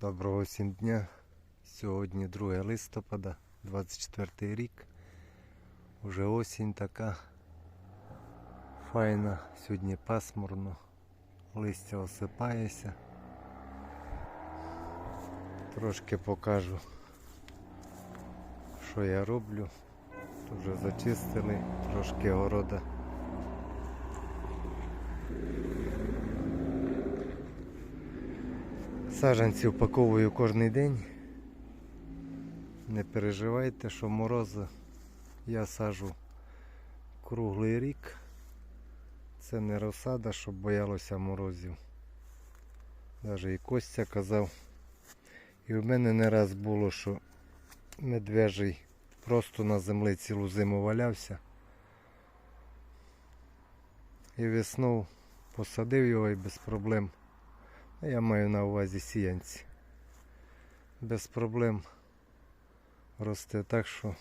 Доброго всім дня. Сьогодні 2 листопада, 24 рік. Уже осінь така файна. Сьогодні пасмурно. Листя осипається. Трошки покажу, що я роблю. Тут вже зачистили трошки города. Саджанці упаковую кожен день. Не переживайте, що морози я сажу круглий рік. Це не розсада, щоб боялося морозів. Навіть і Костя казав. І в мене не раз було, що медвежий просто на землі цілу зиму валявся. І весною посадив його і без проблем. Я маю на увазі сіянці. Без проблем росте так, що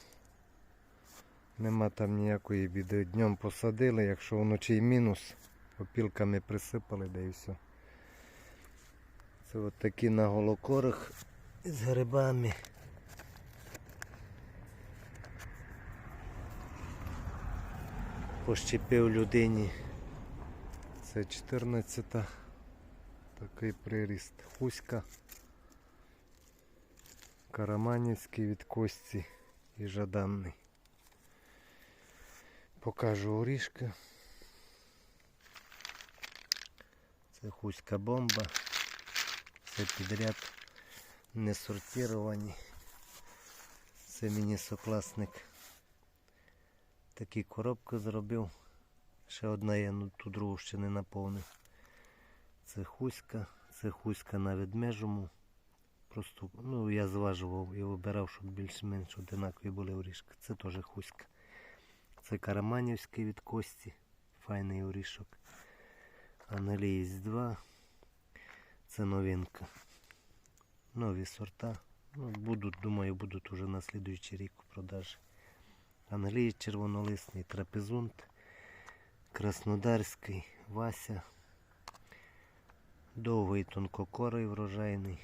нема там ніякої біди. Днем посадили, якщо вночі й мінус, опілками присипали, да і все. Це от такі на голокорах з грибами. Пощепив людині. Це 14-та. Такий приріст. Хуська. Караманівський від кості і жаданний. Покажу орішки. Це хуська бомба. Все підряд не сортировані. Це мені сокласник такі коробки зробив. Ще одна є, ну ту другу ще не наповнив. Це хуська, це хуська на ведмежому. Просто ну, я зважував і вибирав, щоб більш-менш одинакові були орішки. Це теж хуська. Це караманівський від кості. Файний орішок. Аналіїсь 2. Це новинка. Нові сорта. Ну, будуть, думаю, будуть уже на слідуючий рік у продажі. Аналієць червонолисний, трапезунт, краснодарський, Вася. Довгий тонкокорий врожайний.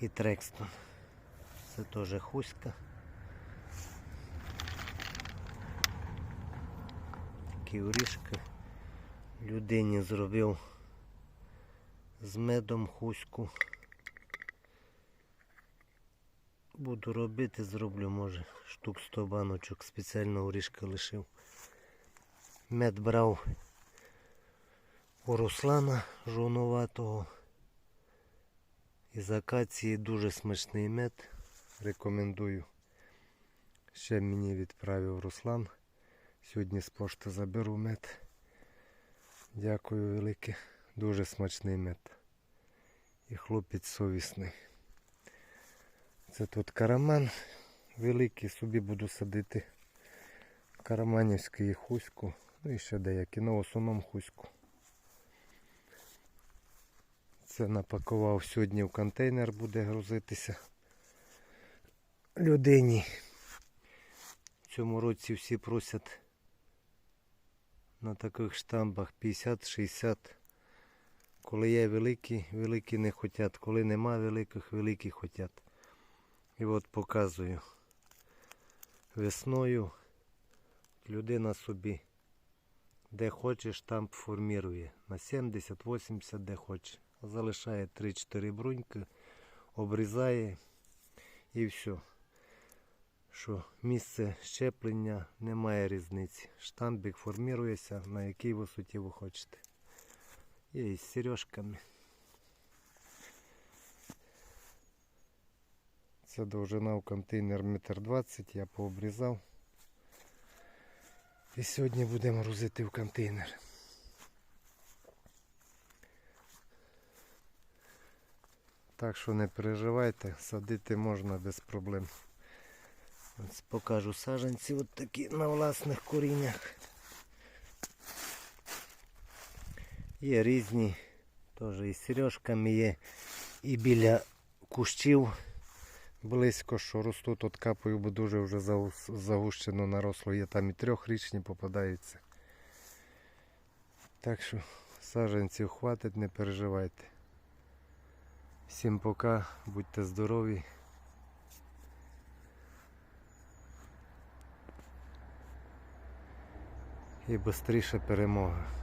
І Трекстон. Це теж хуська. Такі орішки. Людині зробив з медом хуську. Буду робити, зроблю, може, штук 100 баночок, спеціально орішки лишив. Мед брав у Руслана жовнуватого. Із акації дуже смачний мед. Рекомендую. Ще мені відправив Руслан. Сьогодні з пошти заберу мед. Дякую велике. Дуже смачний мед. І хлопець совісний. Це тут караман великий, собі буду садити. Караманівський хуську. Ну і ще деякі, ну основному хуську. Це напакував сьогодні в контейнер буде грузитися. Людині. В цьому році всі просять на таких штамбах 50-60. Коли є великі, великі не хочуть. Коли нема великих, великі хочуть. І от показую. Весною людина собі де хоче штамп формірує. На 70-80 де хоче. Залишає 3-4 бруньки, обрізає і все. Що місце щеплення немає різниці. Штамбик формірується на якій висоті ви хочете. Є із сережками. Це довжина в контейнер 1,20 м, я пообрізав. І сьогодні будемо грузити в контейнер. Так що не переживайте, садити можна без проблем. Ось покажу саджанці от такі на власних коріннях. Є різні, теж і сережками є, і біля кущів близько, що ростуть от капою, бо дуже вже загущено наросло. Є там і трьохрічні попадаються. Так що саджанців хватить, не переживайте. Всім пока, будьте здорові. І швидше перемога.